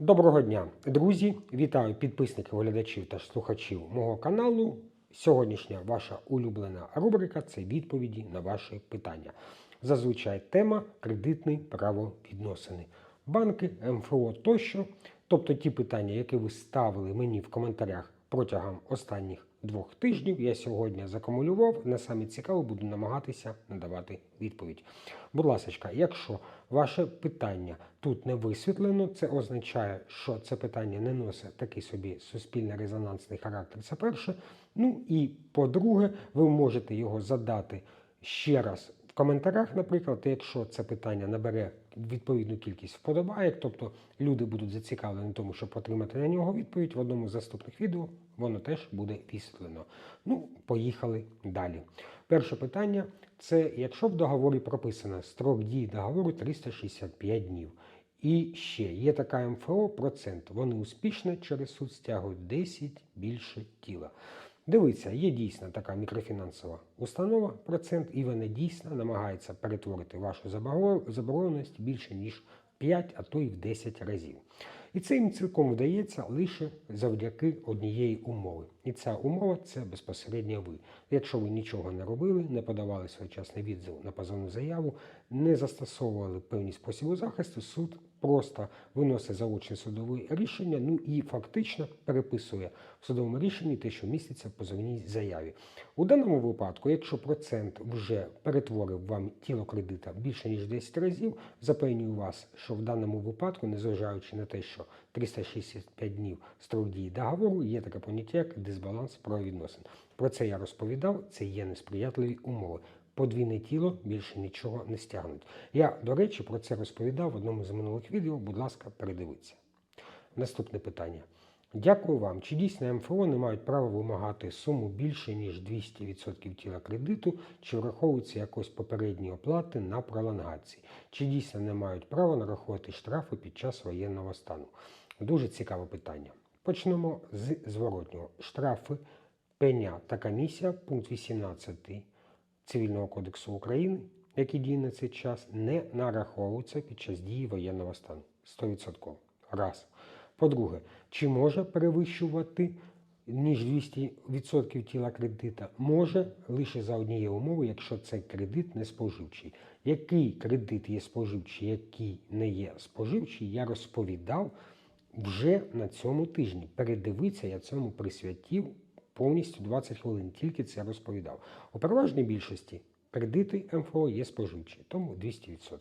Доброго дня, друзі! Вітаю підписників, глядачів та слухачів мого каналу. Сьогоднішня ваша улюблена рубрика це відповіді на ваші питання. Зазвичай тема кредитні правовідносини, банки, МФО тощо. Тобто ті питання, які ви ставили мені в коментарях протягом останніх двох тижнів, я сьогодні закумулював. На саме цікаво буду намагатися надавати відповідь. Будь ласка, якщо ваше питання тут не висвітлено, це означає, що це питання не носить такий собі суспільно-резонансний характер. Це перше. Ну і по-друге, ви можете його задати ще раз коментарях, наприклад, якщо це питання набере відповідну кількість вподобаєк, тобто люди будуть зацікавлені тому, щоб отримати на нього відповідь в одному з наступних відео, воно теж буде висвітлено. Ну, поїхали далі. Перше питання це якщо в договорі прописано строк дії договору 365 днів. І ще є така МФО процент. Вони успішно через суд стягують 10 більше тіла. Дивіться, є дійсно така мікрофінансова установа, процент, і вона дійсно намагається перетворити вашу заборгованість більше ніж 5, а то й в 10 разів. І це їм цілком вдається лише завдяки однієї умови. І ця умова це безпосередньо ви. Якщо ви нічого не робили, не подавали своєчасний відзив на позовну заяву, не застосовували певні способи захисту, суд просто виносить заочне судове рішення, ну і фактично переписує в судовому рішенні те, що міститься в позовній заяві. У даному випадку, якщо процент вже перетворив вам тіло кредита більше ніж 10 разів, запевнюю вас, що в даному випадку, незважаючи на те, що 365 днів строк дії договору, є таке поняття як дисбаланс правовідносин. Про це я розповідав, це є несприятливі умови. Подвійне тіло більше нічого не стягнуть. Я, до речі, про це розповідав в одному з минулих відео. Будь ласка, передивіться. Наступне питання. Дякую вам. Чи дійсно МФО не мають права вимагати суму більше, ніж 200% тіла кредиту, чи враховуються якось попередні оплати на пролонгації? Чи дійсно не мають права нарахувати штрафи під час воєнного стану? Дуже цікаве питання. Почнемо з зворотнього. Штрафи, пеня та комісія, пункт 18 Цивільного кодексу України, який діє на цей час, не нараховуються під час дії воєнного стану. 100%. Раз. По-друге, чи може перевищувати ніж 200% тіла кредита? Може лише за однієї умови, якщо цей кредит не споживчий. Який кредит є споживчий, який не є споживчий, я розповідав вже на цьому тижні. Передивіться, я цьому присвятив повністю 20 хвилин, тільки це розповідав. У переважній більшості кредити МФО є споживчі, тому 200%.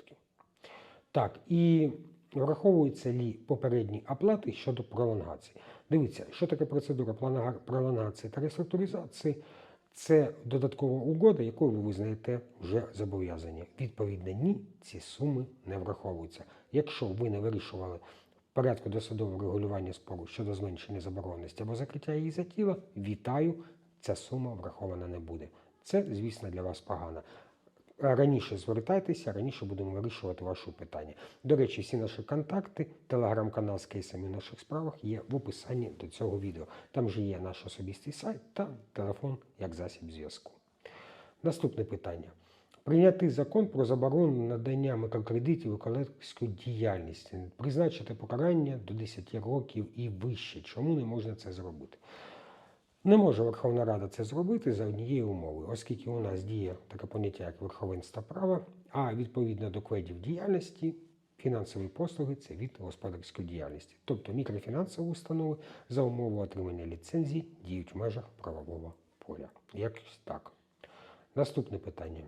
Так, і враховуються лі попередні оплати щодо пролонгації. Дивіться, що таке процедура пролонгації та реструктуризації. Це додаткова угода, якою ви визнаєте вже зобов'язання. Відповідно, ні, ці суми не враховуються. Якщо ви не вирішували порядку досудового регулювання спору щодо зменшення забороненості або закриття її за тіло, вітаю, ця сума врахована не буде. Це, звісно, для вас погано. Раніше звертайтеся, раніше будемо вирішувати ваші питання. До речі, всі наші контакти, телеграм-канал з кейсами в наших справах є в описанні до цього відео. Там же є наш особистий сайт та телефон як засіб зв'язку. Наступне питання. Прийняти закон про заборону надання микрокредитів і колекторської діяльності, призначити покарання до 10 років і вище. Чому не можна це зробити? Не може Верховна Рада це зробити за однієї умови, оскільки у нас діє таке поняття, як верховенство права, а відповідно до кведів діяльності фінансові послуги це від господарської діяльності. Тобто мікрофінансові установи за умови отримання ліцензій діють в межах правового поля. Якось так. Наступне питання.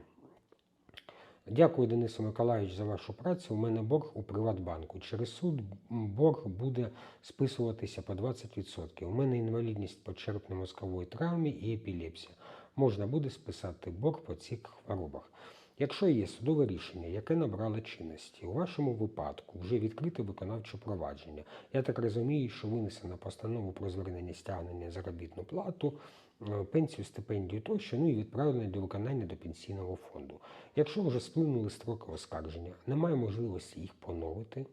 Дякую, Денису Миколаївич, за вашу працю. У мене борг у Приватбанку. Через суд борг буде списуватися по 20%. У мене інвалідність по черепно-мозковій травмі і епілепсія. Можна буде списати борг по цих хворобах. Якщо є судове рішення, яке набрало чинності, у вашому випадку вже відкрите виконавче провадження. Я так розумію, що винесена постанова про звернення стягнення заробітну плату, е, пенсію, стипендію тощо, ну і відправлення до виконання до пенсійного фонду. Якщо вже сплинули строки оскарження, немає можливості їх поновити.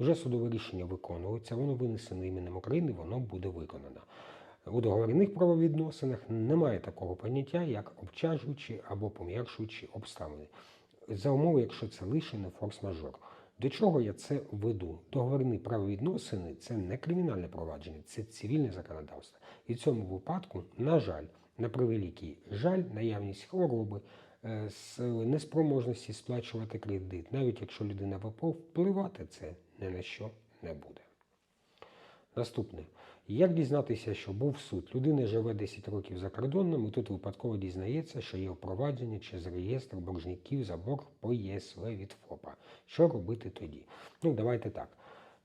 Вже судове рішення виконується, воно винесено іменем України, воно буде виконано. У договірних правовідносинах немає такого поняття, як обтяжуючі або пом'якшуючі обставини. За умови, якщо це лише не форс-мажор. До чого я це веду? Договірні правовідносини це не кримінальне провадження, це цивільне законодавство. І в цьому випадку, на жаль, на превеликий жаль, наявність хвороби, е, неспроможності сплачувати кредит, навіть якщо людина ВПО, впливати це ні на що не буде. Наступне. Як дізнатися, що був суд? Людина живе 10 років за кордоном і тут випадково дізнається, що є впровадження через реєстр боржників за борг по ЄСВ від ФОПа. Що робити тоді? Ну, давайте так.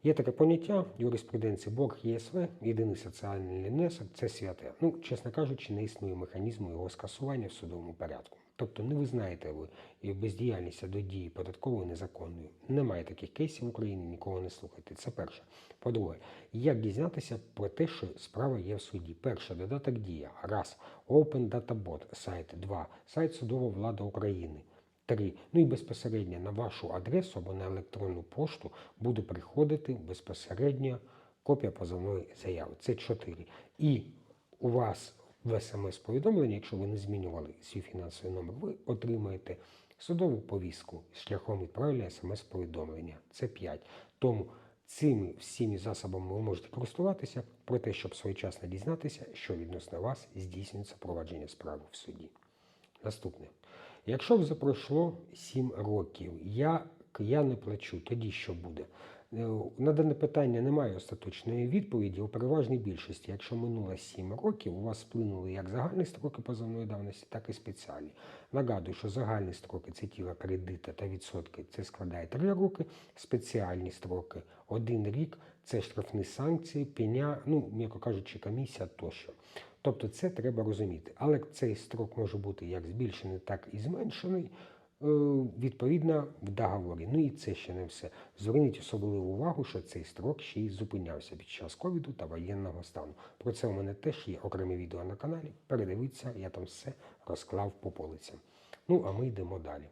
Є таке поняття юриспруденції борг ЄСВ, єдиний соціальний внесок це святе. Ну, чесно кажучи, не існує механізму його скасування в судовому порядку. Тобто не визнаєте ви бездіяльність до дії податкової незаконною. Немає таких кейсів в Україні, нікого не слухайте. Це перше. По-друге, як дізнатися про те, що справа є в суді? Перше, додаток дія. Раз. Open Data Bot сайт. Два. Сайт Судова влада України. Три. Ну і безпосередньо на вашу адресу або на електронну пошту буде приходити безпосередньо копія позовної заяви. Це чотири. І у вас в смс-повідомленні, якщо ви не змінювали свій фінансовий номер, ви отримаєте судову повістку шляхом відправлення смс-повідомлення. Це 5. Тому цими всіми засобами ви можете користуватися про те, щоб своєчасно дізнатися, що відносно вас здійснюється провадження справи в суді. Наступне. Якщо вже пройшло 7 років, як я не плачу, тоді що буде? Е, На дане питання немає остаточної відповіді. У переважній більшості, якщо минуло 7 років, у вас вплинули як загальні строки позовної давності, так і спеціальні. Нагадую, що загальні строки це тіло кредита та відсотки, це складає 3 роки, спеціальні строки 1 рік, це штрафні санкції, пеня, ну, м'яко кажучи, комісія тощо. Тобто це треба розуміти. Але цей строк може бути як збільшений, так і зменшений. Е, Відповідно, в договорі. Ну і це ще не все. Зверніть особливу увагу, що цей строк ще й зупинявся під час ковіду та воєнного стану. Про це у мене теж є окреме відео на каналі. Передивіться, я там все розклав по полицям. Ну, а ми йдемо далі.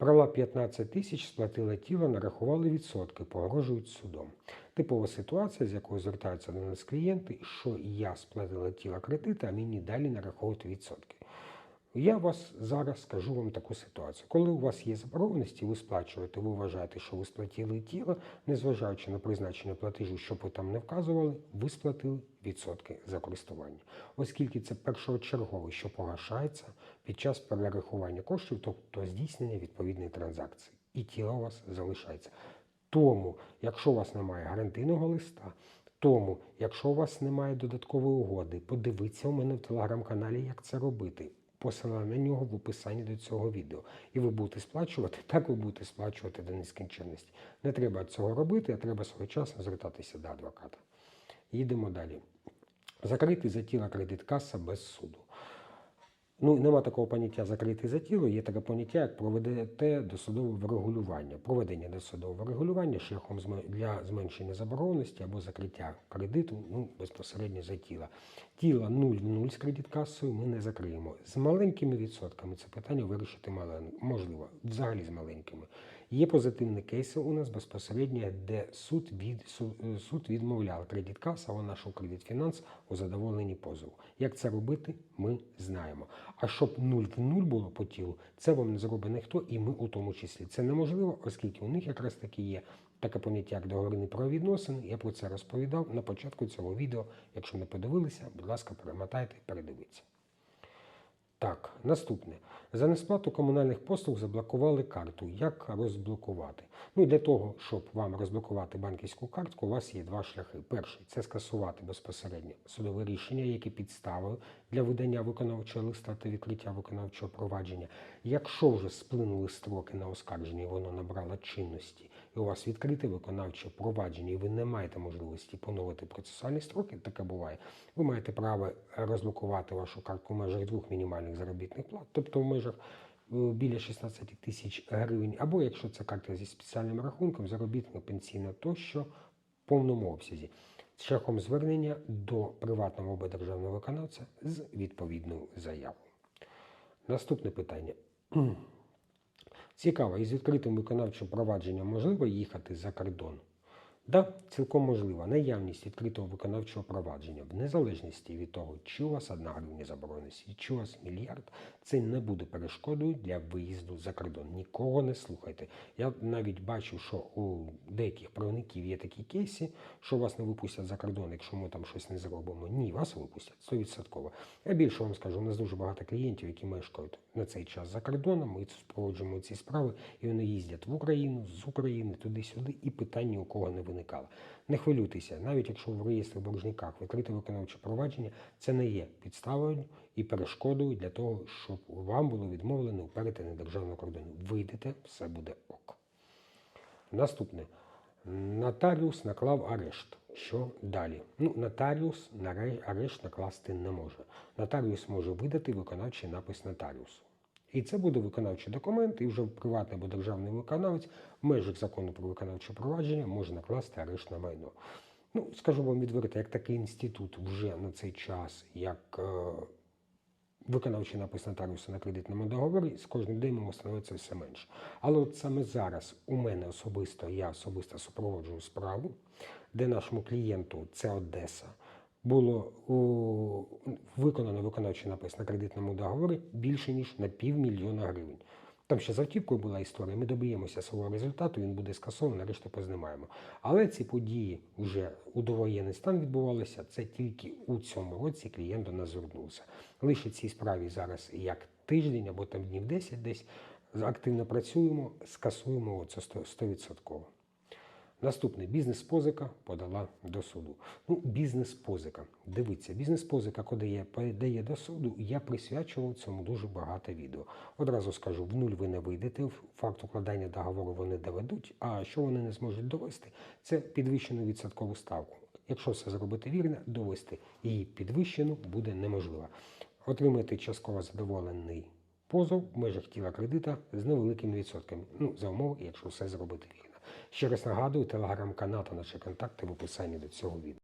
Брала 15 тисяч, сплатила тіло, нарахували відсотки, погрожують судом. Типова ситуація, з якою звертаються до нас клієнти, що я сплатила тіло кредиту, а мені далі нараховують відсотки. Я вас зараз скажу вам таку ситуацію. Коли у вас є заборгованості, ви сплачуєте, ви вважаєте, що ви сплатили тіло, незважаючи на призначення платежу, що ви там не вказували, ви сплатили відсотки за користування. Оскільки це першочергове, що погашається під час перерахування коштів, тобто здійснення відповідної транзакції, і тіло у вас залишається. Тому, якщо у вас немає гарантійного листа, тому, якщо у вас немає додаткової угоди, подивіться у мене в телеграм-каналі, як це робити. Посилання на нього в описанні до цього відео. І ви будете сплачувати, так ви будете сплачувати до нескінченності. Не треба цього робити, а треба своєчасно звертатися до адвоката. Їдемо далі. Закрити за тіла кредит каса без суду. Ну, нема такого поняття закрити за тіло, є таке поняття, як проведете досудове врегулювання. Проведення досудового врегулювання шляхом для зменшення заборгованості або закриття кредиту ну, безпосередньо за тіло. Тіло 0 в 0 з кредиткасою ми не закриємо. З маленькими відсотками це питання вирішити можливо, взагалі з маленькими. Є позитивні кейси у нас безпосередньо, де суд від е, суд відмовляв кредиткаса або нашу кредитфінанс у задоволенні позову. Як це робити, ми знаємо. А щоб нуль в нуль було по тілу, це вам не зробить ніхто, і ми у тому числі. Це неможливо, оскільки у них якраз таки є таке поняття, як договірні правовідносини. Я про це розповідав на початку цього відео. Якщо не подивилися, будь ласка, перемотайте, передивіться. Так, наступне. За несплату комунальних послуг заблокували карту. Як розблокувати? Ну, для того, щоб вам розблокувати банківську картку, у вас є два шляхи. Перший це скасувати безпосередньо судове рішення, яке підставою для видання виконавчого листа та відкриття виконавчого провадження. Якщо вже сплинули строки на оскарження, і воно набрало чинності, і у вас відкрите виконавче провадження, і ви не маєте можливості поновити процесуальні строки, таке буває. Ви маєте право розблокувати вашу картку в межах двох мінімальних заробітних плат, тобто в межах е, біля 16 тисяч гривень, або якщо це карта зі спеціальним рахунком, заробітна пенсійна тощо в повному обсязі, шляхом звернення до приватного або державного виконавця з відповідною заявою. Наступне питання. Цікаво, із відкритим виконавчим провадженням можливо їхати за кордон? Да, цілком можлива наявність відкритого виконавчого провадження в незалежності від того, чи у вас одна гривня забороненості, чи у вас мільярд, це не буде перешкодою для виїзду за кордон. Нікого не слухайте. Я навіть бачу, що у деяких правників є такі кейси, що вас не випустять за кордон, якщо ми там щось не зробимо. Ні, вас випустять 100%. Я більше вам скажу, у нас дуже багато клієнтів, які мешкають на цей час за кордоном. Ми супроводжуємо ці справи, і вони їздять в Україну, з України, туди-сюди, і питань ні у кого не виникало. Не хвилюйтеся, навіть якщо в реєстрі боржниках відкрите виконавче провадження, це не є підставою і перешкодою для того, щоб вам було відмовлено у перетині державного кордону. Вийдете, все буде ок. Наступне. Нотаріус наклав арешт. Що далі? Ну, нотаріус арешт накласти не може. Нотаріус може видати виконавчий напис нотаріусу. І це буде виконавчий документ, і вже приватний або державний виконавець в межах закону про виконавче провадження може накласти арешт на майно. Ну, скажу вам відверто, як такий інститут вже на цей час, як е, виконавчий напис нотаріуса на кредитному договорі, з кожним днем йому становиться все менше. Але от саме зараз у мене особисто, я особисто супроводжую справу, де нашому клієнту, це Одеса, було виконано виконавчий напис на кредитному договорі більше ніж на півмільйона гривень. Там ще з автівкою була історія. Ми доб'ємося свого результату, він буде скасований, решту познімаємо. Але ці події вже у довоєнний стан відбувалися. Це тільки у цьому році клієнт до нас звернувся. Лише цій справі зараз як тиждень або там днів 10 десь активно працюємо, скасуємо це 100%. Наступне бізнес-позика подала до суду. Ну, бізнес-позика. Дивіться, бізнес-позика, коли я подає до суду, я присвячував цьому дуже багато відео. Одразу скажу, в нуль ви не вийдете, факт укладання договору вони доведуть, а що вони не зможуть довести, це підвищену відсоткову ставку. Якщо все зробити вірно, довести її підвищену буде неможливо. Отримати частково задоволений позов в межах тіла кредита з невеликими відсотками. Ну, за умови, якщо все зробити вірно. Ще раз нагадую, телеграм-канал та наші контакти в описанні до цього відео.